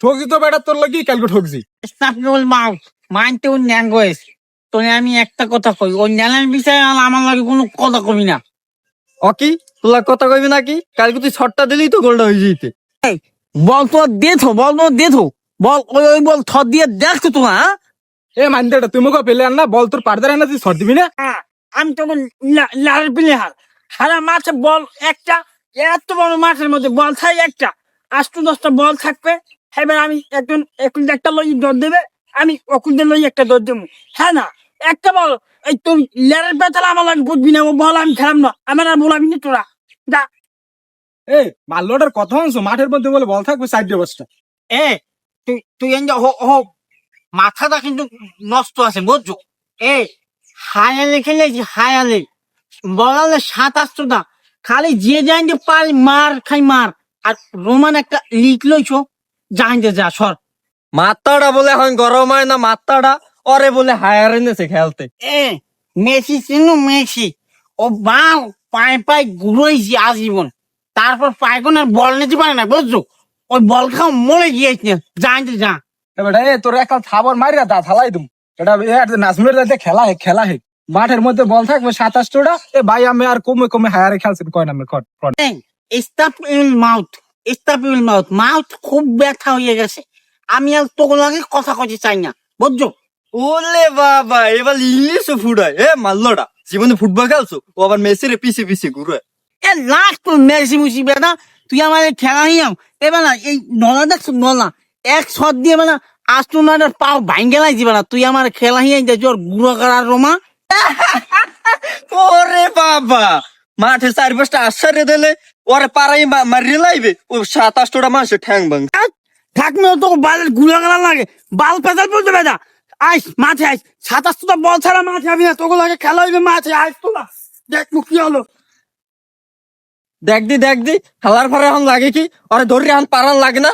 ঠকছি তো বেটা তোর লাগি কালকে ঠকছি স্নাপনুল মাউথ মাইন্ডে ওর ল্যাঙ্গুয়েজ তোরে আমি একটা কথা কই ওই ন্যালের বিষয়ে আর আমার লাগে কোনো কথা কবি না। অকি তোলা কথা কইবি নাকি কালকে তুই ছটটা দিলেই তো গোলটা হয়ে যেতে বল তো দেথো বল তো দেথো বল ওই ওই বল থর দিয়ে দেখছ তো হ্যাঁ? এ মানতেটা তুমি কো পেলে না বল তোর পারদারে না তুই শর্ট দিবি না? হ্যাঁ, আমি তখন লাল প্লেয়ার সারা মাঠে বল একটা এত বড় মাঠের মধ্যে বল থাকে একটা। আষ্ট দশটা বল থাকবে এবার আমি একজন একুল একটা লই দৌড় দেবে আমি অকুলদের লই একটা দৌড় দেবো। হ্যাঁ না? একটা বল এই তোর লেয়ারের বেতালা আমার লাগে বুঝবি না বল আমি খেলাম না আমার আর বলাবি না তোরা। যা। এ মাল্লোটার কথা আনছো মাঠের মধ্যে বলে বল থাকবে সাইড বসটা এ তুই তুই এন হো হো মাথাটা কিন্তু নষ্ট আছে বুঝছ? এ হায়ালে খেলেছি হায়ালে। বলালে সাত আসতো না। খালি যে জানতে পারি মার খাই মার। আর রোমান একটা লিক লইছো জানতে যা সর। মাথাটা বলে এখন গরম হয় না মাথাটা ওরে বলে হায়ার এনেছে খেলতে। এ মেসি চিনু মেসি। ও বাল পায়ে পায়ে ঘুরোইছি আজীবন। তারপর পায়খানার বল নিতে পারে না বুঝছ? ওই বল খাও মরে গিয়েছে। জানতে যা। বেটা এ তোর একটা থাবর মারিয়া দা থালাই দুম। এটা নাজমুলের দাঁতে খেলা হে খেলা হে। মাঠের মধ্যে বল থাকবে সাতাশ সাতাশটা এ ভাই আমি আর কমে কমে হায়ারে খেলছি কয় নামে কর। Stop your mouth stop mouth mouth খুব ব্যথা হয়ে গেছে। আমি আর তোর লাগে কথা কইতে চাই না বুঝছ? ওলে বাবা এবার ইংলিশও ফুটায়। এ মাল্লোটা জীবনে ফুটবল খেলছো? ও আবার মেসিরে পিছে পিছে ঘুরে এ লাখ তোর মেরেছি মুসি বেটা তুই আমার খেলা হিয়াম এবার না এই নলা দেখছ নলা। এক শট দিয়ে মানে আস্ট্রোনাটের পাও ভাঙ্গে লাগছি বেটা। তুই আমার খেলা হিয়াই দে জোর গুড়ো করার রোমা। ওরে বাবা! মাঠে চার পাঁচটা আশ্চর্য দিলে ওরে পাড়াই মারিয়ে লাইবে। ও সাতাশটা মাসে ঠ্যাং ভাঙ থাকলে তো বালের গুড়ো করা লাগে। বাল পেতাল বলতে বেটা। আইস মাঠে আইস। সাতাশ তো বল ছাড়া মাঠে আবি না। তোকে লাগে খেলা হইবে মাঠে আইস তো না। দেখ কি হলো। দেখ দি দেখ দি খেলার পরে এখন লাগে কি? ওরে ধরি এখন পারান লাগে না।